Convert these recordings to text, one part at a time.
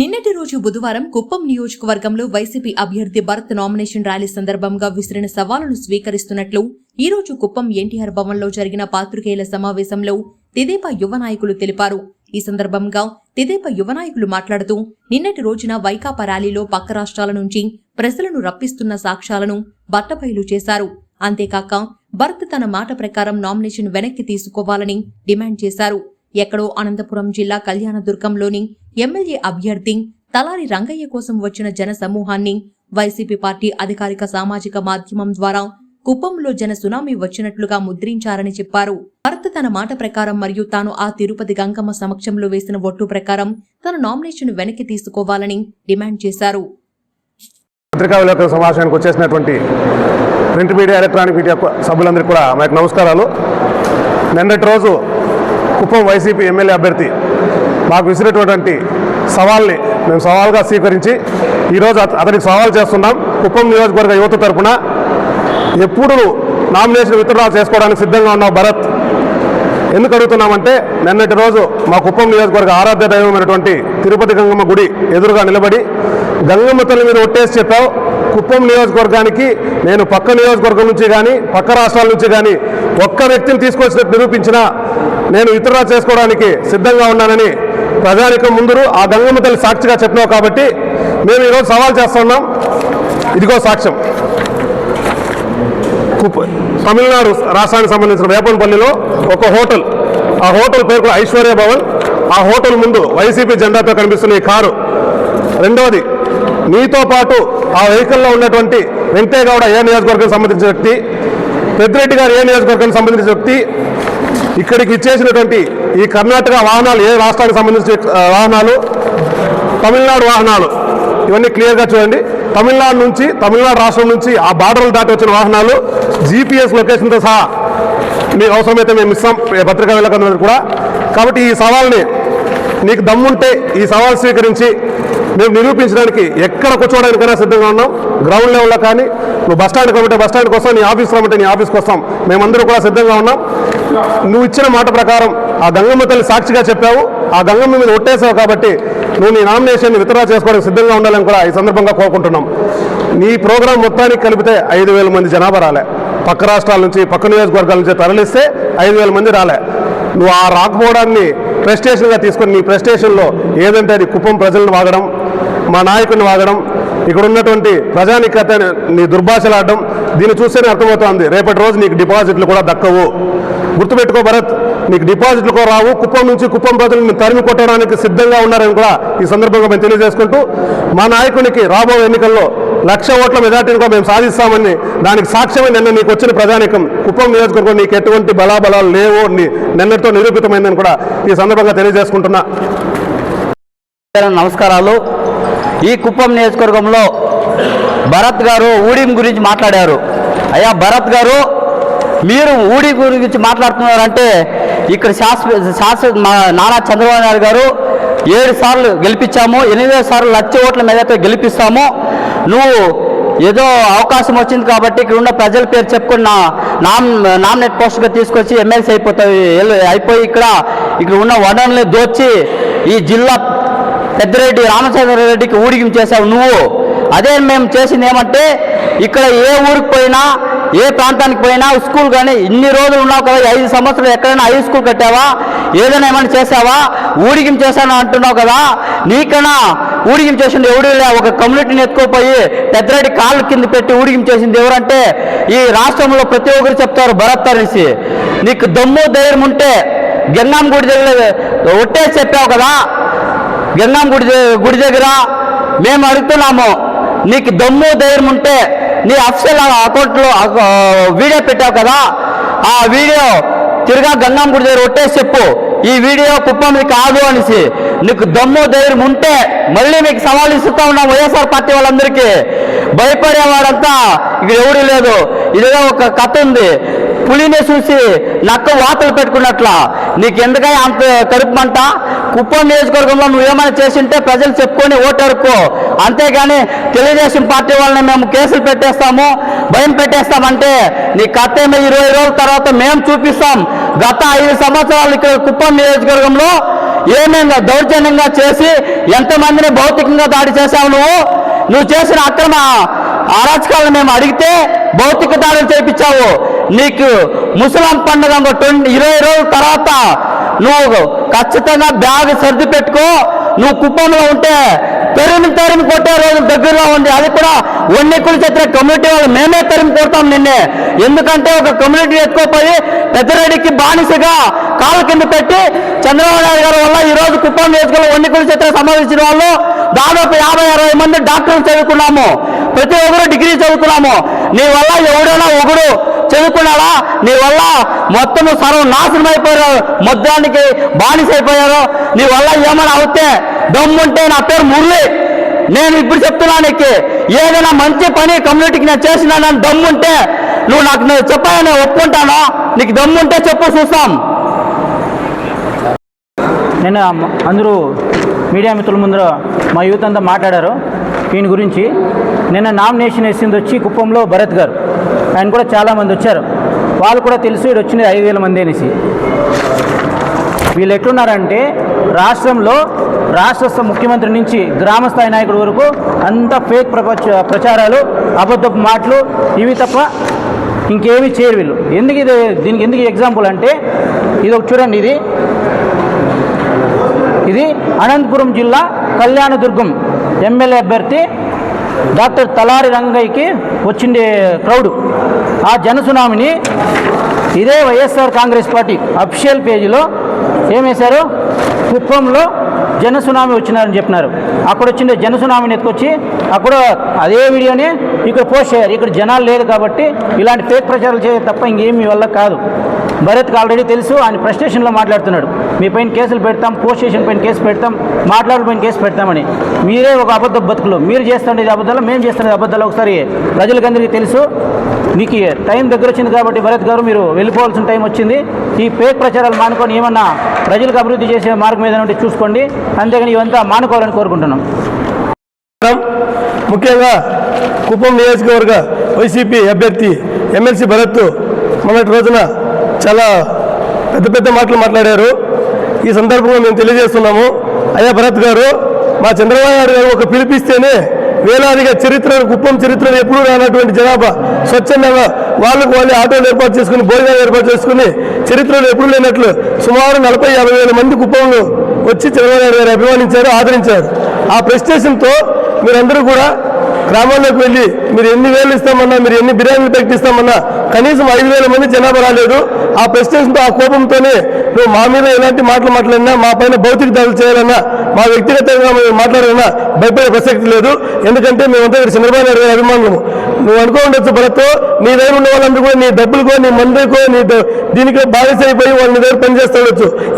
నిన్నటి రోజు బుధవారం కుప్పం నియోజకవర్గంలో వైసీపీ అభ్యర్థి భరత్ నామినేషన్ ర్యాలీ సందర్భంగా విసిరిన సవాలును స్వీకరిస్తున్నట్లు ఈ రోజు కుప్పం ఎన్టీఆర్ భవన్లో జరిగిన పాత్రికేయుల సమావేశంలో తెదేపా యువ నాయకులు తెలిపారు. ఈ సందర్భంగా తెదేపా యువ నాయకులు మాట్లాడుతూ నిన్నటి రోజున వైకాపా ర్యాలీలో పక్క రాష్ట్రాల నుంచి ప్రజలను రప్పిస్తున్న సాక్ష్యాలను బట్టబయలు చేశారు. అంతేకాక భరత్ తన మాట ప్రకారం నామినేషన్ వెనక్కి తీసుకోవాలని డిమాండ్ చేశారు. ఎక్కడో అనంతపురం జిల్లా కళ్యాణదుర్గంలోని ఎమ్మెల్యే అభ్యర్థి తలారి రంగయ్య కోసం వచ్చిన జన సమూహాన్ని వైసీపీ పార్టీ అధికారిక సామాజిక మాధ్యమం ద్వారా కుప్పంలో జన సునామీ వచ్చినట్లుగా ముద్రించారని చెప్పారు. భరత్ తన మాట ప్రకారం మరియు తాను ఆ తిరుపతి గంగమ్మ సమక్షంలో వేసిన ఒట్టు ప్రకారం తన నామినేషన్ వెనక్కి తీసుకోవాలని డిమాండ్ చేశారు. పత్రికా విలేకరుల సమావేశానికి వచ్చేసినటువంటి ప్రింట్ మీడియా ఎలక్ట్రానిక్ మీడియా సభ్యులందరికీ కూడా మాకు నమస్కారాలు. నిన్నటి రోజు కుప్పం వైసీపీ ఎమ్మెల్యే అభ్యర్థి మాకు విసిరినటువంటి సవాల్ని మేము సవాల్గా స్వీకరించి ఈరోజు అతనికి సవాల్ చేస్తున్నాం. కుప్పం నియోజకవర్గ యువత తరఫున ఎప్పుడు నామినేషన్ విత్డ్రా చేసుకోవడానికి సిద్ధంగా ఉన్నావు భరత్? ఎందుకు అడుగుతున్నామంటే నిన్నటి రోజు మా కుప్పం నియోజకవర్గ ఆరాధ్య దైవమైనటువంటి తిరుపతి గంగమ్మ గుడి ఎదురుగా నిలబడి గంగమ్మ తల్లి మీద ఒట్టేసి చెప్పావు. కుప్పం నియోజకవర్గానికి నేను పక్క నియోజకవర్గం నుంచి కానీ పక్క రాష్ట్రాల నుంచి కానీ ఒక్క వ్యక్తిని తీసుకొచ్చినట్టు నిరూపించినా నేను ఇతర చేసుకోవడానికి సిద్ధంగా ఉన్నానని ప్రజానికం ముందు ఆ గంగమ్మ తల్లి సాక్షిగా చెప్పినావు కాబట్టి మేము ఈరోజు సవాల్ చేస్తున్నాం. ఇదిగో సాక్ష్యం. కుప్ప తమిళనాడు రాష్ట్రానికి సంబంధించిన వేపనపల్లిలో ఒక హోటల్ ఆ హోటల్ పేరు కూడా ఐశ్వర్య భవన్. ఆ హోటల్ ముందు వైసీపీ జెండాతో కనిపిస్తున్న ఈ కారు. రెండవది మీతో పాటు ఆ వెహికల్లో ఉన్నటువంటి వెంకటేగౌడ ఏ నియోజకవర్గానికి సంబంధించిన వ్యక్తి పెద్దిరెడ్డి గారు ఏ నియోజకవర్గానికి సంబంధించిన వ్యక్తి ఇక్కడికి ఇచ్చేసినటువంటి ఈ కర్ణాటక వాహనాలు ఏ రాష్ట్రానికి సంబంధించిన వాహనాలు తమిళనాడు వాహనాలు ఇవన్నీ క్లియర్గా చూడండి. తమిళనాడు నుంచి తమిళనాడు రాష్ట్రం నుంచి ఆ బార్డర్లు దాటి వచ్చిన వాహనాలు జీపీఎస్ లొకేషన్తో సహా మీకు అవసరమైతే మేము ఇస్తాం పత్రికా విలేకరులందరూ కూడా. కాబట్టి ఈ సవాల్ని నీకు దమ్ముంటే ఈ సవాల్ స్వీకరించి మేము నిరూపించడానికి ఎక్కడ కూర్చోవడానికైనా సిద్ధంగా ఉన్నాం. గ్రౌండ్ లెవెల్లో కానీ నువ్వు బస్ స్టాండ్ రమ్మంటే బస్ స్టాండ్కి వస్తాం నీ ఆఫీస్కి రమ్మంటే నీ ఆఫీస్కి వస్తాం మేమందరూ కూడా సిద్ధంగా ఉన్నాం. నువ్వు ఇచ్చిన మాట ప్రకారం ఆ గంగమ్మ తల్లి సాక్షిగా చెప్పావు. ఆ గంగమ్మ మీద ఒట్టేసావు కాబట్టి నువ్వు నీ నామినేషన్ విత్డ్రా చేసుకోవడానికి సిద్ధంగా ఉండాలని కూడా ఈ సందర్భంగా కోరుకుంటున్నాం. నీ ప్రోగ్రాం మొత్తానికి కలిపితే ఐదు వేల మంది జనాభా రాలే. పక్క రాష్ట్రాల నుంచి పక్క నియోజకవర్గాల నుంచి తరలిస్తే ఐదు వేల మంది రాలే. నువ్వు ఆ రాకపోవడాన్ని ప్రెస్టేషన్గా తీసుకొని నీ ప్రెస్టేషన్లో ఏదంటే అది కుప్పం ప్రజలను వాగడం మా నాయకుడిని వాగడం ఇక్కడ ఉన్నటువంటి ప్రజానికత నీ దుర్భాషలాడడం దీన్ని చూస్తేనే అర్థమవుతోంది. రేపటి రోజు నీకు డిపాజిట్లు కూడా దక్కవు. గుర్తుపెట్టుకో భరత్ నీకు డిపాజిట్లు కూడా రావు. కుప్పం నుంచి కుప్పం ప్రజలను తరిమి కొట్టడానికి సిద్ధంగా ఉన్నారని కూడా ఈ సందర్భంగా మేము తెలియజేసుకుంటూ మా నాయకునికి రాబోయే ఎన్నికల్లో లక్ష ఓట్ల మెజార్టీని కూడా మేము సాధిస్తామని దానికి సాక్ష్యమే నిన్న నీకు వచ్చిన ప్రజానికం. కుప్పం నియోజకవర్గం నీకు ఎటువంటి బలాబలాలు లేవు నిన్నటితో నిరూపితమైందని కూడా ఈ సందర్భంగా తెలియజేసుకుంటున్నా. నమస్కారాలు. ఈ కుప్పం నియోజకవర్గంలో భరత్ గారు ఊడిం గురించి మాట్లాడారు. అయ్యా భరత్ గారు మీరు ఊడి గురించి మాట్లాడుతున్నారంటే ఇక్కడ శాస్త్ర శాస్త్ర మా నారా చంద్రబాబు నాయుడు గారు ఏడు సార్లు గెలిపించాము ఎనిమిదో సార్లు లక్ష ఓట్ల మీద గెలిపిస్తాము. నువ్వు ఏదో అవకాశం వచ్చింది కాబట్టి ఇక్కడ ఉన్న ప్రజల పేరు చెప్పుకున్న నామ్ నామినేట్ పోస్ట్గా తీసుకొచ్చి ఎమ్మెల్సీ అయిపోతాయి అయిపోయి ఇక్కడ ఇక్కడ ఉన్న వనరుల్ని దోచి ఈ జిల్లా పెద్దిరెడ్డి రామచంద్రారెడ్డికి ఊడిగం చేసావు నువ్వు. అదే మేము చేసింది ఏమంటే ఇక్కడ ఏ ఊరికి పోయినా ఏ ప్రాంతానికి పోయినా స్కూల్ కానీ ఇన్ని రోజులు ఉన్నావు కదా ఐదు సంవత్సరాలు ఎక్కడైనా హై స్కూల్ కట్టావా? ఏదైనా ఏమైనా చేసావా ఊడిగం చేశాను అంటున్నావు కదా. నీకన్నా ఊడిగం చేసింది ఎవడు లే ఒక కమ్యూనిటీని ఎత్తుకోపోయి పెద్దరెడ్డి కాళ్ళు కింద పెట్టి ఊడిగం చేసింది ఎవరంటే ఈ రాష్ట్రంలో ప్రతి ఒక్కరు చెప్తారు భరత్ అనేసి. నీకు దమ్ము ధైర్యం ఉంటే గంగాం గుడి దగ్గర ఒట్టేసి చెప్పావు కదా. గంగం గుడి గుడి దగ్గర మేము అడుగుతున్నాము నీకు దమ్ము ధైర్యం ఉంటే నీ అఫ్సల్ అకౌంట్లో వీడియో పెట్టావు కదా ఆ వీడియో తిరిగా గంగం గుడి దగ్గర ఒట్టేసి చెప్పు. ఈ వీడియో కుప్పంది కాదు అనేసి. నీకు దమ్ము ధైర్యం ఉంటే మళ్ళీ మీకు సవాల్ ఇస్తూ ఉన్నాం వైఎస్ఆర్ పార్టీ వాళ్ళందరికీ. భయపడేవాడంతా ఇక్కడ ఎవడూ లేదు. ఇదిగా ఒక కథ ఉంది. పులిని చూసి నక్క వాతలు పెట్టుకున్నట్ల. నీకు ఎందుకై అంత కడుపు కుప్పం నియోజకవర్గంలో నువ్వు ఏమైనా చేసింటే ప్రజలు చెప్పుకొని ఓటరుకో. అంతేగాని తెలుగుదేశం పార్టీ వాళ్ళని మేము కేసులు పెట్టేస్తాము భయం పెట్టేస్తామంటే నీ కథ ఇరవై రోజుల తర్వాత మేము చూపిస్తాం. గత ఐదు సంవత్సరాలు ఇక్కడ కుప్పం నియోజకవర్గంలో ఏమేమి దౌర్జన్యంగా చేసి ఎంతమందిని భౌతికంగా దాడి చేశావు నువ్వు? నువ్వు చేసిన అక్రమ అరాచకాలను మేము అడిగితే భౌతిక దాడులు చేయించావు. నీకు ముసలాం పండుగ ట్వంటీ ఇరవై రోజుల తర్వాత నువ్వు ఖచ్చితంగా బ్యాగ్ సర్ది పెట్టుకో. నువ్వు కుప్పంలో ఉంటే తరిమి తరిమి కొట్టే రోజు దగ్గరలో ఉంది. అది కూడా వన్నికుల చిత్ర కమ్యూనిటీ వాళ్ళు. మేమే తరిమి కొడతాం నిన్నే. ఎందుకంటే ఒక కమ్యూనిటీ ఎత్తుకోపోయి పెద్దరెడ్డికి బానిసగా కాళ్ళ కింద పెట్టి చంద్రబాబు నాయుడు గారి వల్ల ఈ రోజు కుప్పం నియోజకవర్గంలో వన్నికుల చిత్ర సమావేశించిన వాళ్ళు దాదాపు యాభై అరవై మంది డాక్టర్లు చదువుకున్నాము. ప్రతి ఒక్కరు డిగ్రీ చదువుకున్నాము. నీ వల్ల ఎవడైనా ఒకడు చదువుకున్నాడా? నీ వల్ల మొత్తం సర్వం నాశనం అయిపోయారు? మొత్తానికి బానిస అయిపోయారు? నీ వల్ల ఏమైనా అవుతే దమ్ముంటే నా పేరు మురళి. నేను ఇప్పుడు చెప్తున్నా నీకు ఏదైనా మంచి పని కమ్యూనిటీకి నేను చేసినానని దమ్ముంటే నువ్వు నాకు నేను చెప్పాలని నేను ఒప్పుకుంటాను? నీకు దమ్ముంటే చెప్పు చూస్తాం. నేను అందరూ మీడియా మిత్రుల ముందర మా యూత్ అంతా మాట్లాడారు. దీని గురించి నిన్న నామినేషన్ వేసింది వచ్చి కుప్పంలో భరత్ గారు. ఆయన కూడా చాలామంది వచ్చారు. వాళ్ళు కూడా తెలుసు ఇక్కడ వచ్చినది ఐదు వేల మంది అనేసి. వీళ్ళు ఎట్లున్నారంటే రాష్ట్రంలో రాష్ట్రస్థ ముఖ్యమంత్రి నుంచి గ్రామ స్థాయి నాయకుడి వరకు అంత ఫేక్ ప్రపంచ ప్రచారాలు అబద్ధపు మాటలు ఇవి తప్ప ఇంకేమీ చేయరు వీళ్ళు. ఎందుకు ఇది దీనికి ఎందుకు ఎగ్జాంపుల్ అంటే ఇది ఒక చూడండి ఇది. ఇది అనంతపురం జిల్లా కళ్యాణదుర్గం ఎమ్మెల్యే అభ్యర్థి డాక్టర్ తలారి రంగయ్యకి వచ్చిండే క్రౌడ్. ఆ జనసునామిని ఇదే వైఎస్ఆర్ కాంగ్రెస్ పార్టీ అఫిషియల్ పేజీలో ఏమేశారు కుప్పంలో జనసునామీ వచ్చినారని చెప్పినారు. అక్కడ వచ్చిండే జనసునామీని ఎత్తుకొచ్చి అక్కడ అదే వీడియోని ఇక్కడ పోస్ట్ చేయాలి ఇక్కడ జనాలు లేదు కాబట్టి ఇలాంటి ఫేక్ ప్రచారాలు చేయ తప్ప ఇంకేమి వల్ల కాదు. భరత్కి ఆల్రెడీ తెలుసు ఆయన ఫ్రస్ట్రేషన్లో మాట్లాడుతున్నాడు. మీ పైన కేసులు పెడతాం పోస్ట్ స్టేషన్ పైన కేసు పెడతాం మాట్లాడే పైన కేసు పెడతామని. మీరే ఒక అబద్ధ బతుకులు. మీరు చేస్తుండేది అబద్ధాలు మేము చేస్తున్నది అబద్ధాలు. ఒకసారి ప్రజలకందరికీ తెలుసు. మీకు టైం దగ్గర వచ్చింది కాబట్టి భరత్ గారు మీరు వెళ్ళిపోవాల్సిన టైం వచ్చింది. ఈ ఫేక్ ప్రచారాలు మానుకొని ఏమన్నా ప్రజలకు అభివృద్ధి చేసే మార్గం ఏదైనా ఉంటే చూసుకోండి. అంతేగాని ఇవంతా మానుకోవాలని కోరుకుంటున్నాం. ముఖ్యంగా కుప్పం నియోజకవర్గ వైసీపీ అభ్యర్థి ఎమ్మెల్సీ భరత్ మొన్నటి రోజున చాలా పెద్ద పెద్ద మాటలు మాట్లాడారు. ఈ సందర్భంగా మేము తెలియజేస్తున్నాము. అయ్యా భరత్ గారు మా చంద్రబాబు నాయుడు గారు ఒక పిలిపిస్తేనే వేలాదిగా చరిత్ర కుప్పం చరిత్రను ఎప్పుడూ రానటువంటి జనాభా స్వచ్ఛందంగా వాళ్ళకు వాళ్ళే ఆటోలు ఏర్పాటు చేసుకుని భోజనాలు ఏర్పాటు చేసుకుని చరిత్రలో ఎప్పుడు లేనట్లు సుమారు నలభై యాభై వేల మంది కుప్పంలో వచ్చి చంద్రబాబు నాయుడు గారు అభిమానించారు ఆదరించారు. ఆ ప్రెస్టేషన్తో మీరందరూ కూడా గ్రామాల్లోకి వెళ్ళి మీరు ఎన్ని వేలు ఇస్తామన్నా మీరు ఎన్ని బిర్యానీలు పెట్టిస్తామన్నా కనీసం ఐదు వేల మంది జనాభా రాలేదు. ఆ ప్రెస్టేషన్తో ఆ కోపంతోనే నువ్వు మా మీద ఎలాంటి మాటలు మాట్లాడినా మా పైన భౌతిక దాడులు చేయాలన్నా మా వ్యక్తిగతంగా మేము మాట్లాడాలన్నా భయపడే ప్రసక్తి లేదు. ఎందుకంటే మేమంతా ఇక్కడ చంద్రబాబు నాయుడు గారి అభిమానులము. నువ్వు అనుకో ఉండొచ్చు భరత్. నీ దగ్గర ఉన్న వాళ్ళందరూ కూడా నీ డబ్బులకో నీ మందుకో నీ ద- దీనికో అయిపోయి వాళ్ళని దగ్గర పనిచేస్తూ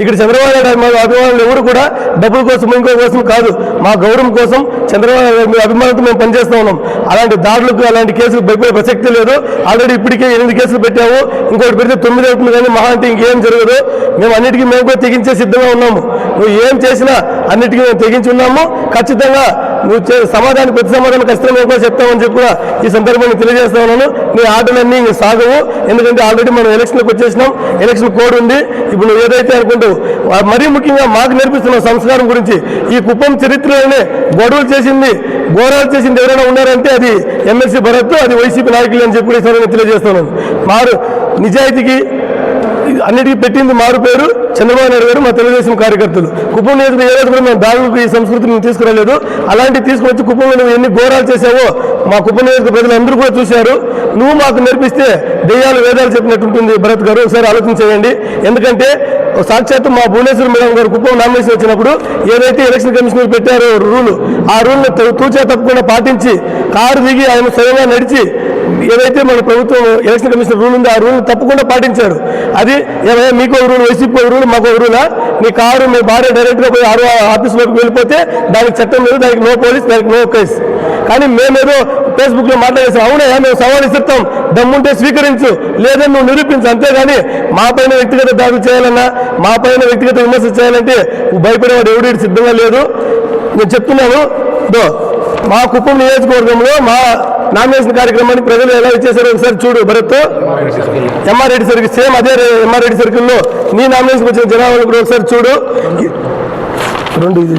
ఇక్కడ చంద్రబాబు నాయుడు మా అభిమానులు ఎవరు కూడా డబ్బుల కోసం ఇంకో కోసం కాదు. మా గౌరవం కోసం చంద్రబాబు నాయుడు గారి అభిమానంతో మేము పనిచేస్తూ ఉన్నాం. అలాంటి దాడులకు అలాంటి కేసులు భయపడే ప్రసక్తి లేదు. ఆల్రెడీ ఇప్పటికే ఎనిమిది కేసులు పెట్టాము ఇంకోటి పెడితే తొమ్మిది అవుతుంది కానీ మహా అంటే ఇంకేం జరగదు. మేము అన్నిటికీ మేము కూడా తెగించే సిద్ధంగా ఉన్నాము. నువ్వు ఏం చేసినా అన్నిటికీ మేము తెగించి ఉన్నాము. ఖచ్చితంగా నువ్వు చే సమాధానం ప్రతి సమాధానం ఖచ్చితంగా కూడా చెప్తామని చెప్పి కూడా ఈ సందర్భంగా తెలియజేస్తా ఉన్నాను. నీ ఆటలన్నీ సాగవు. ఎందుకంటే ఆల్రెడీ మనం ఎలక్షన్కి వచ్చేసినాం. ఎలక్షన్ కోడ్ ఉంది. ఇప్పుడు నువ్వు ఏదైతే అనుకుంటావు మరీ ముఖ్యంగా మాకు నేర్పిస్తున్న సంస్కారం గురించి ఈ కుప్పం చరిత్రలోనే గొడవలు చేసింది ఘోరాలు చేసింది ఎవరైనా ఉన్నారంటే అది ఎమ్మెల్సీ భరత్ అది వైసీపీ నాయకులు అని చెప్పి తెలియజేస్తున్నాను మారు నిజాయితీకి అన్నిటికీ పెట్టింది మారు పేరు చంద్రబాబు నాయుడు గారు మా తెలుగుదేశం కార్యకర్తలు. కుప్పం నియోజకవర్గం ఏ రోజు కూడా మేము దాడులకు ఈ సంస్కృతిని తీసుకురాలేదు. అలాంటివి తీసుకొచ్చి కుప్పంలో నువ్వు ఎన్ని ఘోరాలు చేసావో మా కుప్పం నియోజక ప్రజలందరూ కూడా చూశారు. నువ్వు మాకు నేర్పిస్తే దెయ్యాలు వేదాలు చెప్పినట్టు ఉంటుంది భరత్ గారు. ఒకసారి ఆలోచన చేయండి. ఎందుకంటే సాక్షాత్తు మా భువనేశ్వర మేడం గారు కుప్పం నామినేషన్ వచ్చినప్పుడు ఏదైతే ఎలక్షన్ కమిషనర్ పెట్టారో రూల్ ఆ రూల్ని తూచా తప్పకుండా పాటించి కారు దిగి ఆయన స్వయంగా నడిచి ఏదైతే మన ప్రభుత్వం ఎలక్షన్ కమిషన్ రూల్ ఉందో ఆ రూల్ తప్పకుండా పాటించారు. అది ఏమైనా మీకు ఒక రూల్ వైసీపీ ఒక రూల్ మాకు ఒక రూలా మీ కారు మీ భార్య డైరెక్ట్గా పోయి ఆరు ఆఫీస్లోకి వెళ్ళిపోతే దానికి చట్టం లేదు దానికి నో పోలీస్ దానికి నో కేసు కానీ మేమేదో ఫేస్బుక్లో మాట్లాడేసాం అవునా మేము సవాల్ ఇస్తాం దమ్ముంటే స్వీకరించు లేదని నువ్వు నిరూపించు అంతేగాని మా పైన వ్యక్తిగత దాడులు చేయాలన్నా మా పైన వ్యక్తిగత విమర్శ చేయాలంటే భయపడేవాడు ఎవడీ సిద్ధంగా లేదు. నేను చెప్తున్నాను మా కుప్పం నియోజకవర్గంలో మా నామినేషన్ కార్యక్రమాన్ని ప్రజలు ఎలా ఇచ్చేసారో ఒకసారి చూడు భరత్ ఎంఆర్రెడ్డి సర్కిల్ సేమ్ అదే ఎంఆర్రెడ్డి సర్కిల్లో నీ నామినేషన్ వచ్చిన జనాభాలు కూడా ఒకసారి చూడు. రెండు ఇది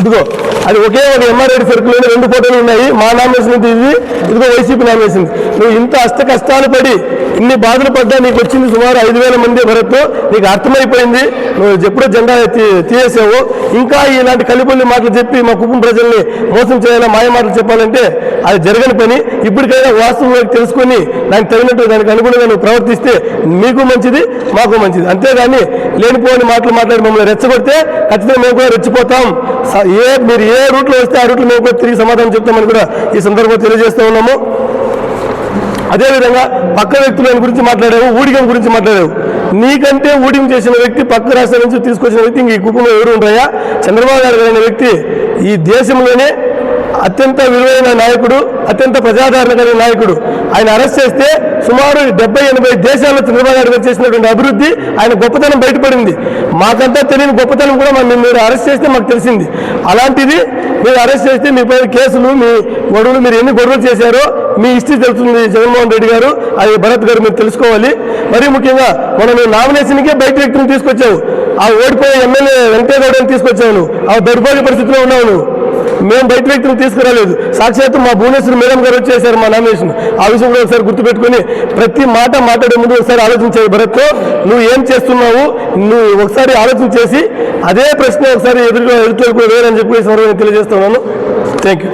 ఇదిగో అది ఒకే ఒక ఎంఆర్ఐడి సర్కిల్ రెండు ఫోటోలు ఉన్నాయి. మా నామేసినది ఇది ఇది ఇదిగో వైసీపీ నామేసింది నువ్వు ఇంత అష్ట కష్టాలు పడి ఇన్ని బాధలు పడ్డా నీకు వచ్చింది సుమారు ఐదు వేల మంది వరకు నీకు అర్థమైపోయింది. నువ్వు ఎప్పుడో జెండా తీ- తీసేసావు. ఇంకా ఇలాంటి కలిపొల్లి మాటలు చెప్పి మా కుటుంబ ప్రజల్ని మోసం చేయాలా మాయ మాటలు చెప్పాలంటే అది జరగని పని. ఇప్పటికైనా వాస్తవం తెలుసుకొని దానికి తగినట్టు దానికి అనుగుణంగా నువ్వు ప్రవర్తిస్తే మీకు మంచిది మాకు మంచిది. అంతేగాని లేనిపోని మాటలు మాట్లాడి మమ్మల్ని రెచ్చగొడితే ఖచ్చితంగా మేము కూడా రెచ్చిపోతాం స- ఏ మీరు ఏ రూట్లో వస్తే ఆ రూట్లో మేము కూడా తిరిగి సమాధానం చెప్తామని కూడా ఈ సందర్భంగా తెలియజేస్తూ ఉన్నాము. అదేవిధంగా పక్క వ్యక్తుల గురించి మాట్లాడావు ఊడిగం గురించి మాట్లాడావు. నీకంటే ఊడిగం చేసిన వ్యక్తి పక్క రాష్ట్రం నుంచి తీసుకొచ్చిన వ్యక్తి ఇంక ఈ కుటుంబంలో ఎవరు ఉంటాయా చంద్రబాబు నాయుడు గారు అనే వ్యక్తి ఈ దేశంలోనే అత్యంత విలువైన నాయకుడు అత్యంత ప్రజాదరణ కలిగిన నాయకుడు. ఆయన అరెస్ట్ చేస్తే సుమారు డెబ్బై ఎనభై దేశాల్లో చంద్రబాబు నాయుడు గారు చేసినటువంటి అభివృద్ధి ఆయన గొప్పతనం బయటపడింది. మాకంతా తెలియని గొప్పతనం కూడా మన- మీరు అరెస్ట్ చేస్తే మాకు తెలిసింది. అలాంటిది మీరు అరెస్ట్ చేస్తే మీ పైన కేసులు మీ గొడవలు మీరు ఎన్ని గొడవలు చేశారో మీ హిస్టరీ తెలుస్తుంది జగన్మోహన్ రెడ్డి గారు అది భరత్ గారు మీరు తెలుసుకోవాలి. మరీ ముఖ్యంగా మనం నామినేషన్కే బయట వ్యక్తిని తీసుకొచ్చావు. ఆ ఓడిపోయే ఎమ్మెల్యే వెంకయ్యగౌడని తీసుకొచ్చావు ఆ దౌర్భాగ్య పరిస్థితిలో ఉన్నావు నువ్వు. మేము బయట వ్యక్తులు తీసుకురాలేదు. సాక్షాత్తు మా భువనేశ్వర్ మేడం గారు వచ్చేసారు మా నామినేషన్. ఆ విషయం కూడా ఒకసారి గుర్తుపెట్టుకొని ప్రతి మాట మాట్లాడే ముందు ఒకసారి ఆలోచించాయి భరత్ నువ్వు ఏం చేస్తున్నావు? నువ్వు ఒకసారి ఆలోచన చేసి అదే ప్రశ్న ఒకసారి ఎదురు ఎదుర్కొని వేరని చెప్పి ఈ సందర్భంగా తెలియజేస్తున్నాను థ్యాంక్ యూ